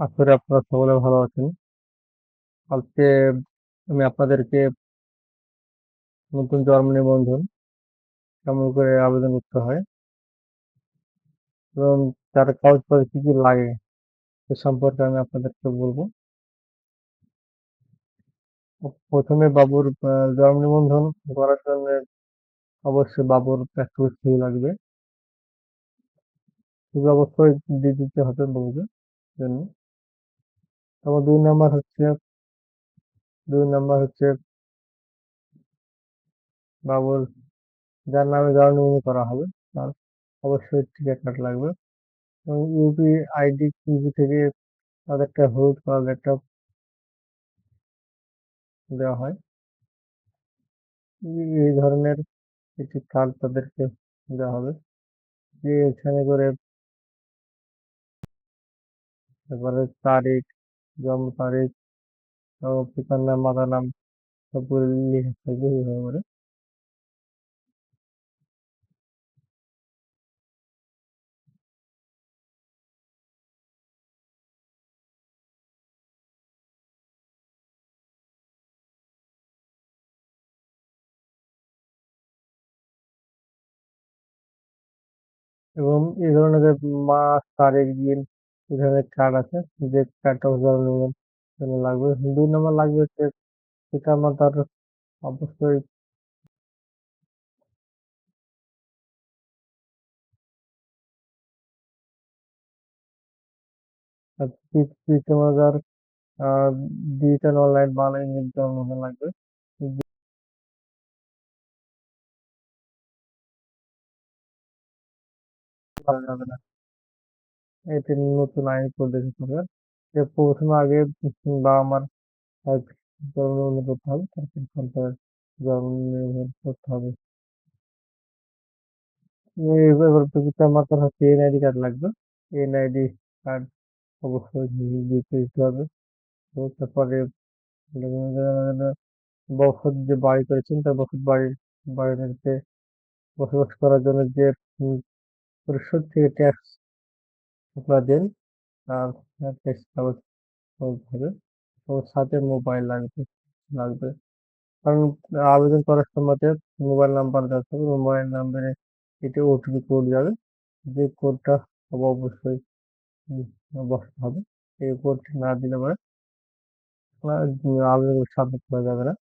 করি আপনারা সকলে ভালো আছেন। আজকে আমি আপনাদেরকে নতুন জন্ম নিবন্ধন কেমন করে আবেদন করতে হয় এবং তার কাগজপত্র কী কী লাগে সে সম্পর্কে আমি আপনাদেরকে বলব। প্রথমে বাবুর জন্ম নিবন্ধন করার জন্য অবশ্যই বাবুর একটা লাগবে। অবশ্যই দিয়ে দিতে হবে বাবুকে জন্য। তারপর দুই নাম্বার হচ্ছে, দুই নাম্বার হচ্ছে বাবুর, যার নামে নিবন্ধন করা হবে, তার অবশ্যই টিকিট কার্ড লাগবে। এবং ইউপি আইডি ইউপি থেকে তাদের একটা হলুদ কালার একটা দেওয়া হয়। এই ধরনের একটি কার্ড তাদেরকে দেওয়া হবে। যে এখানে করে তারপরে তারিখ জন্ম তারিখ পিতার নাম, মাতার নাম সবগুলো লেখা থাকবে এইভাবে করে। এবং এই ধরনের যে মাস, তারিখ, দিন ধরনের কার্ড আছে যে কার্ডটা জন্য লাগবে, দুই নম্বর লাগবে হচ্ছে পিতা মাতার অবশ্যই ডিজিটাল অনলাইন বাংলা ইংরেজি লাগবে। যাবে না। এটি নতুন আইন পদ্ধতি সরকার। প্রথমে আগে বাবা মার জন্ম নিবন্ধন করতে হবে, তারপর সন্তানের জন্ম নিবন্ধন করতে হবে। এবার পিতা মাতার হচ্ছে এনআইডি কার্ড লাগবে। এনআইডি কার্ড অবশ্যই দিতে হবে। তারপরে বসত যে বাড়ি করেছেন, তার বসত বাড়ির বাড়িতে বসবাস করার জন্য যে পরিষদ থেকে ট্যাক্স আর ট্যাক্স কাগজ হবে ওর সাথে মোবাইল লাগবে লাগবে। কারণ আবেদন করার সময় মোবাইল নাম্বার দরকার মোবাইল নাম্বারে এটি ওটিপি কোড যাবে। যে কোডটা অবশ্যই বসতে হবে। এই কোডটি না দিলে পরে আবেদন সাবমিট করা যাবে না।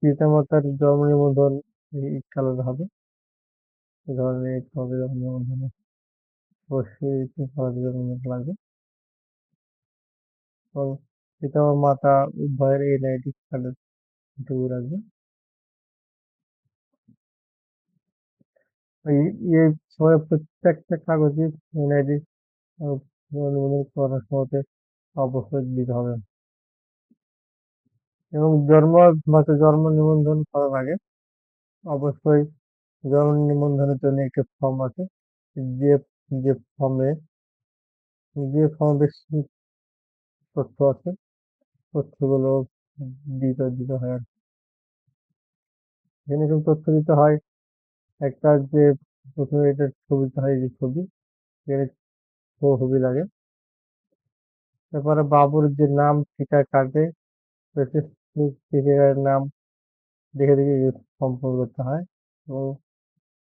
পিতামাতার জন্ম নিবন্ধন আলাদা হবে। এই ধরনের জন্ম রাখবে এই সময় প্রত্যেকটা কাগজে এনআইডি অনুমোদন করার সময় অবশ্যই দিতে হবে। এবং জন্ম, মাসে জন্ম নিবন্ধন করার আগে অবশ্যই জন্ম নিবন্ধনের জন্য একটি ফর্ম আছে। যে যে ফর্মে যে ফর্মে বেশি তথ্য আছে। তথ্যগুলো দিতে দিতে হয় আর এখানে কিন্তু তথ্য দিতে হয়, একটা যে প্রথমে এটা ছবি হয় যে ছবি এখানে ছবি লাগে। তারপরে বাবুর যে নাম ঠিকা কাটে নাম দেখে দেখে সম্পন্ন করতে হয়। এবং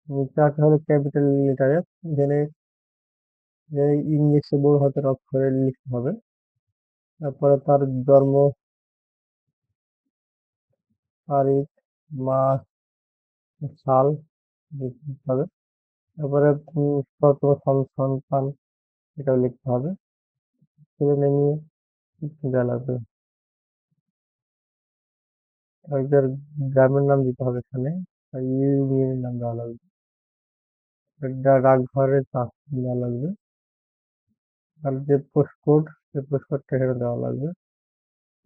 নিচে হলো ক্যাপিটাল লেটারে এখানে ইংলিশে বড় হাতের অক্ষরে লিখতে হবে। তারপরে তার জন্ম তারিখ, মাস, সাল, লিখতে হবে। তারপরে কত সন্তান, এটাও লিখতে হবে। ছেলে নিয়ে লাগবে। একজন গ্রামের নাম দিতে হবে এখানে ইউনিয়নের নাম দেওয়া লাগবে। ডাকঘরের চাষ দেওয়া লাগবে। আর যে পোস্টকোড সে পোস্টকোডটা এখানে দেওয়া লাগবে।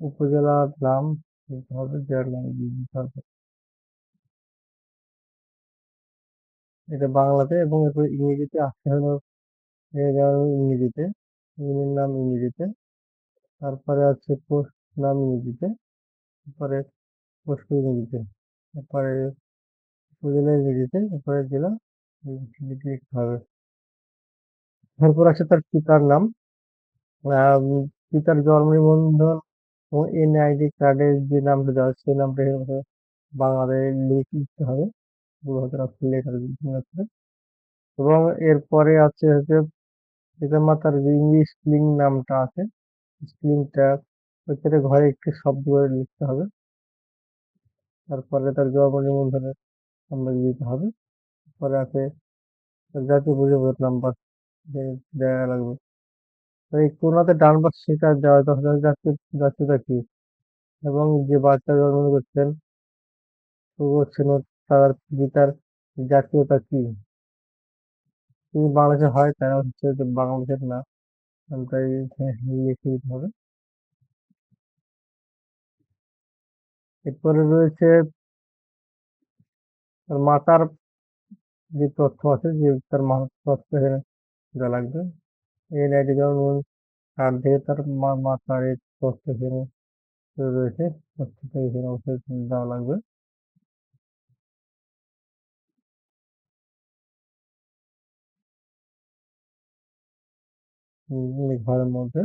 উপজেলার নাম দিতে হবে জেলার নাম দিতে হবে। এটা বাংলাতে এবং এরপর ইংরেজিতে আসতে হলো ইংরেজিতে, ইউনিয়ন নাম ইংরেজিতে। তারপরে আছে পোস্ট নাম ইংরেজিতে, তারপরে পোস্ট ইংরেজিতে, তারপরে উপজেলা ইংরেজিতে, তারপরে জেলা লিখতে হবে। তারপর আছে তার পিতার নাম। পিতার জন্ম নিবন্ধন ও এনআইডি কার্ডের যে নামটা দেওয়া সেই নামটা বাংলাতে লিখতে হবে। এবং এরপরে আছে হচ্ছে পিতা মাতার ইংলিশ স্পেলিং নামটা আছে স্পেলিংটা ওইখানে ঘরে একটি শব্দ করে লিখতে হবে। তারপরে তার জন্ম নিবন্ধনের নাম্বার দিতে হবে। পরে আছে জাতীয় পরিচয় নাম্বার দেওয়া লাগবে। এই কোনাতে ডান পাশে সেটা দেওয়া দরকার জাতীয় জাতীয়তা কি? এবং যে বাচ্চা জন্ম করছেন করছেন তার পিতার জাতীয়তা কি? যদি বাংলাদেশের হয় তারা হচ্ছে বাংলাদেশের না। তাই লিখে দিতে হবে? এরপরে রয়েছে তার মাতার যে তথ্য আছে, যে তার মাতার তথ্য দেওয়া লাগবে। এই আইডি যেমন কার্ড থেকে তার মাতার এই এখানে রয়েছে অবশ্যই দেওয়া লাগবে। ঘরের মধ্যে।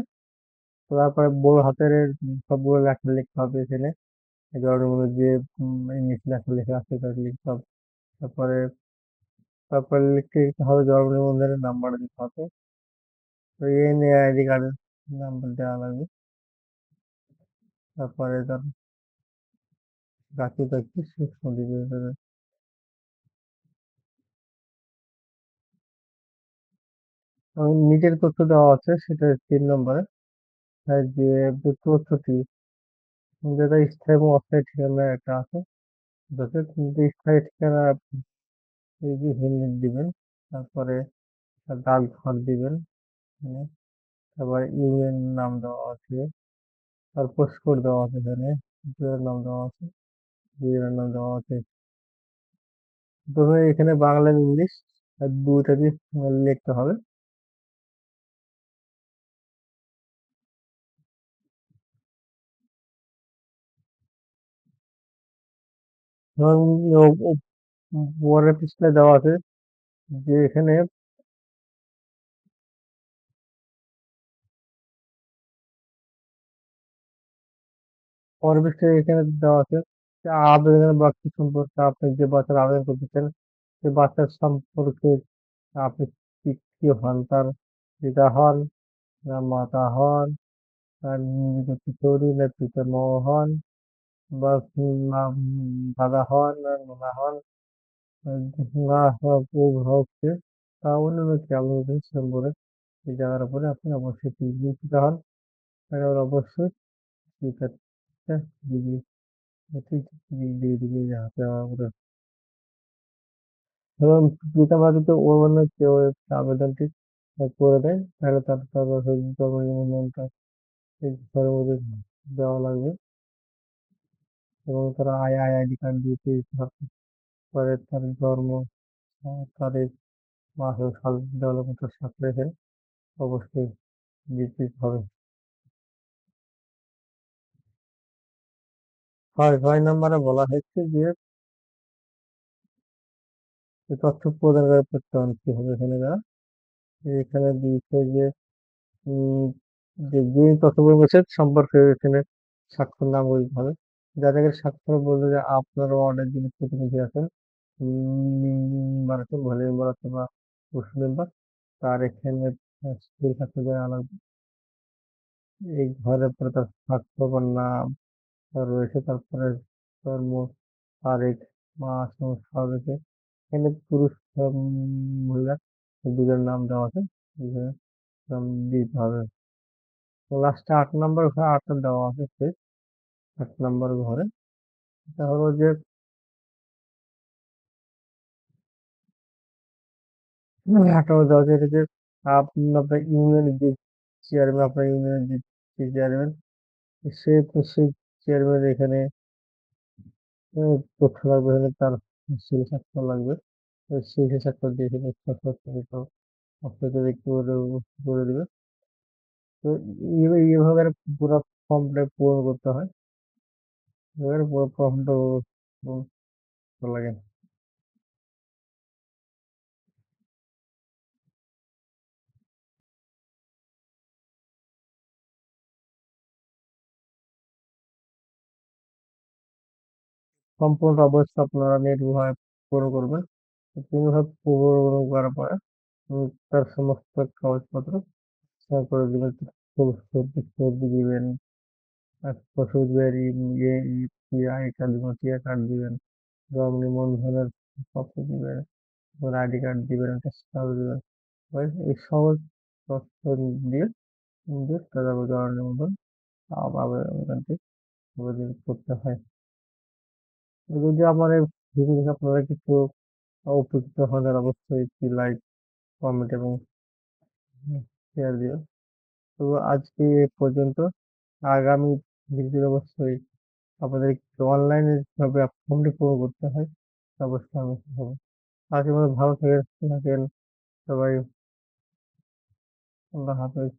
তারপরে বড় হাতের সবগুলো লেখা লিখতে হবে এখানে। যে ইংলিশ লেখা লেখা আছে তার লিখতে হবে। তারপরে তারপরে লিখতে দিতে হবে জন্ম নিবন্ধনের নাম্বার দিতে হবে। তো এই নিয়ে আইডি কার্ডের নাম্বার দেওয়া লাগবে। তারপরে তার জাতীয়তা কি সূক্ষ্ম দিবে নিজের তথ্য দেওয়া আছে, সেটা তিন নম্বরে। যে তথ্যটি যেটা স্থায়ী এবং অস্থায়ী ঠিকানা একটা আছে। যাতে স্থায়ী ঠিকানা এই যে হিন্দি দিবেন তারপরে ডাকঘর দিবেন হ্যাঁ, তারপরে ইউনিয়ন নাম দেওয়া আছে তার পোস্টকোড দেওয়া আছে এখানে নাম দেওয়া আছে নাম দেওয়া আছে। প্রথমে এখানে বাংলা ইংলিশ দুইটাকে লিখতে হবে। এবং পরের পৃষ্ঠায় দেওয়া আছে, যে এখানে পরের পৃষ্ঠায় এখানে দেওয়া আছে আবেদনের বাক্য সম্পর্কে আপনি যে বাচ্চার আবেদন করতেছেন, সে বাচ্চার সম্পর্কে আপনি কি হন? তার পিতা হন না মাতা হন, তার কিশোরী না পিতা হন, বা দাদা হন না নানা হন হচ্ছে তা অন্যান্য কেমন সম্পর্কে এই জায়গার উপরে আপনি অবশ্যই চিন্তিত হন এবার অবশ্যই দিয়ে দিয়ে এবং পিতামাতা যদি অন্য কেউ আবেদনটি করে দেয় তাহলে তার তারপর মধ্যে দেওয়া লাগবে এবং তারা আই আই আইডি কার্ড দিতে পরে তার জন্ম তারিখ মাস সাল দেওয়ার মতো সাথে রেখে অবশ্যই দিতে হবে। ছয় ছয় নম্বরে বলা হচ্ছে যে তথ্য প্রদান করে প্রত্যয়ন কি হবে এখানে এখানে দিয়েছে যে যে যিনি তথ্য বলছে সম্পর্কে এখানে স্বাক্ষর নাম বলতে হবে যাদের স্বাক্ষর বলতে যে আপনার ওয়ার্ডের যিনি প্রতিনিধি আছেন। মেম্বার আছেন ভলি মেম্বার আছে বা পুরুষ মেম্বার তার এখানে স্কুল স্বাক্ষর দেওয়া লাগবে এই ঘরের পরে তার স্বাক্ষর নাম রয়েছে তারপরে জন্ম তারিখ, মাস, এবং রয়েছে। এখানে পুরুষ মহিলা দুজন নাম দেওয়া আছে নাম দিতে হবে। লাস্টে আট নম্বর ঘরে আটটা দেওয়া আছে সে আট নম্বর ঘরে। এটা হলো যে দেওয়া এটা যে আপনার ইউনিয়নের যে চেয়ারম্যান আপনার ইউনিয়নের যে চেয়ারম্যান সে সেই চেয়ারম্যান এখানে তথ্য লাগবে তার সেই স্বাক্ষর লাগবে। সেই স্বাক্ষর দিয়ে এখানে স্বাক্ষর করে দেবে তো এইভাবে পুরো ফর্মটা পূরণ করতে হয়। এবারে পুরো ফর্মটা লাগে সম্পূর্ণ অবশ্যই আপনারা নির্ভুলভাবে পূরণ করবেন। নির্ভুলভাবে পূরণ করার পরে তার সমস্ত কাগজপত্র করে দিবেন। ছবি দিবেন, তারপর দিবেন ইয়ে কার্ড দিবেন, টিআর কার্ড দিবেন, জন্ম নিবন্ধনের কপি দিবেন, আইডি কার্ড দিবেন, একটা দিবেন। এই সহজ তথ্য দিয়ে তারপর জন্ম নিবন্ধন আবেদনটি করতে হয়। যদি আমার এই ভিডিও আপনারা কিছু উপকৃত হন অবশ্যই একটি লাইক, কমেন্ট এবং শেয়ার দিও। তো আজকে পর্যন্ত। আগামী ভিডিওতে অবশ্যই আপনাদেরকে অনলাইনে কীভাবে ফর্মটি পূরণ করতে হয় অবশ্যই আমি। আজকের মতো ভালো থাকেন, থাকেন সবাই। আল্লাহ হাফেজ।